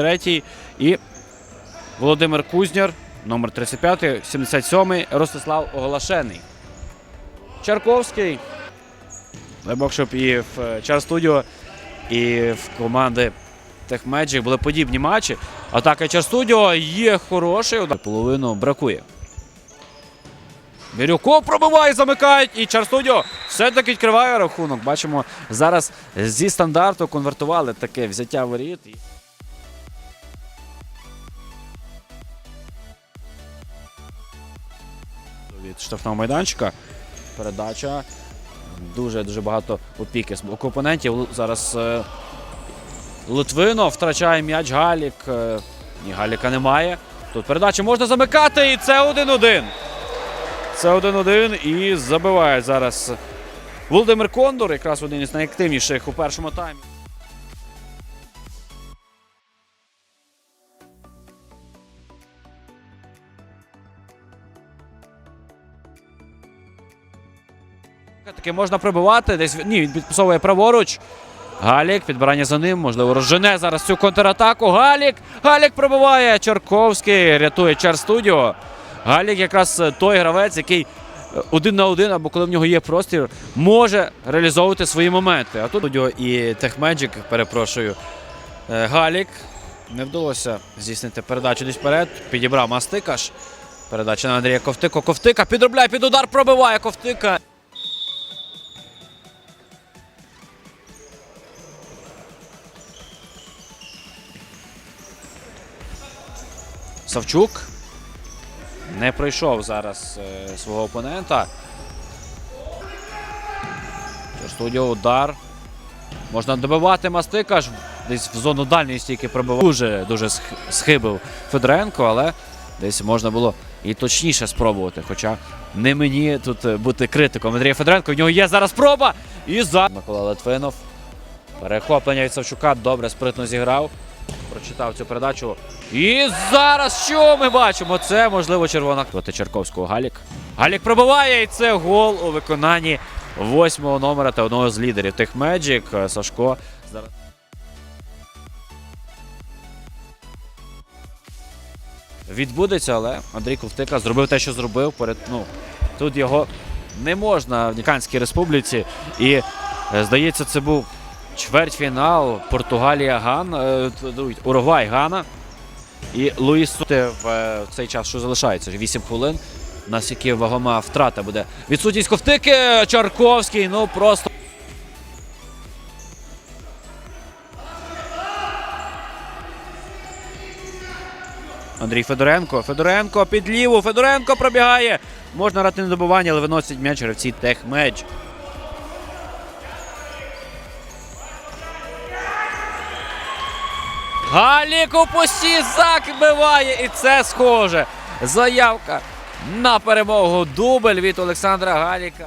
33-й. І Володимир Кузняр, номер 35, 77-й, Ростислав Оголашений. Чарковський. Дай Бог, щоб і в Чар Студіо, і в команди Техмеджик були подібні матчі. Атака Чар Студіо є удар. Половину бракує. Бірюков пробиває, замикають. І Чар Студіо все-таки відкриває рахунок. Бачимо, зараз зі стандарту конвертували таке взяття воріт. Від штрафного майданчика. Передача. Дуже дуже багато опіки з боку опонентів. Зараз е, Литвино втрачає м'яч Галік. Е, ні, Галіка немає. Тут передачу можна замикати, і це 1-1. Це 1-1 і забиває зараз Володимир Кондор, якраз один із найактивніших у першому таймі. Таки можна прибивати. Десь ні, він підписовує праворуч. Галік, підбирання за ним, можливо, розжене зараз цю контратаку. Галік. Галік пробиває. Чарковський рятує Чар Студіо. Галік якраз е, той гравець, який е, один на один, або коли в нього є простір, може реалізовувати свої моменти. А тут Студіо і Техмеджик, перепрошую. Е, Галік. Не вдалося здійснити передачу десь вперед. Підібрав Мастикаш. Передача на Андрія Ковтико. Ковтика підробляє під удар, пробиває Ковтика. Савчук не пройшов зараз е, свого опонента. Студіо удар. Можна добивати Мастика. ж Десь в зону дальньої стійки пробивав. Дуже дуже схибив Федоренко, але десь можна було і точніше спробувати. Хоча не мені тут е, бути критиком Андрія Федоренко. В нього є зараз спроба. І за Микола Литвинов. Перехоплення від Савчука добре спритно зіграв. Прочитав цю передачу. І зараз що ми бачимо? Це можливо червона проти Черковського Галік. Галік пробиває, і це гол у виконанні восьмого номера та одного з лідерів тих Меджик. Сашко. Зараз. Відбудеться, але Андрій Ковтика зробив те, що зробив. Перед, ну, тут його не можна в Ніканській республіці. І е, здається, це був чвертьфінал Португалія Ган, е, Уругвай Гана. І Луїс Суте в е, цей час, що залишається, 8 хвилин. Наскільки вагома втрата буде. Відсутність ковтики Чарковський. Ну просто. Андрій Федоренко. Федоренко під ліву. Федоренко пробігає. Можна грати на добування, але виносять м'яч гравці Техмедж. Галік у пусті закбиває. І це схоже. Заявка на перемогу. Дубль від Олександра Галіка.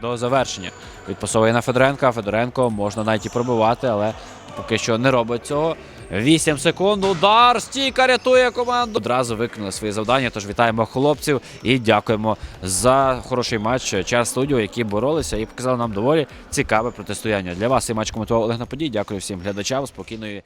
До завершення. Відпасовує на Федоренка. Федоренко можна навіть і пробивати, але поки що не робить цього. 8 секунд. Удар. Стійка рятує команду. Одразу виконали свої завдання. Тож вітаємо хлопців і дякуємо за хороший матч Час Студіо, які боролися і показали нам доволі цікаве протистояння. Для вас і матч коментував Олег Наподій. Дякую всім глядачам. Спокійної.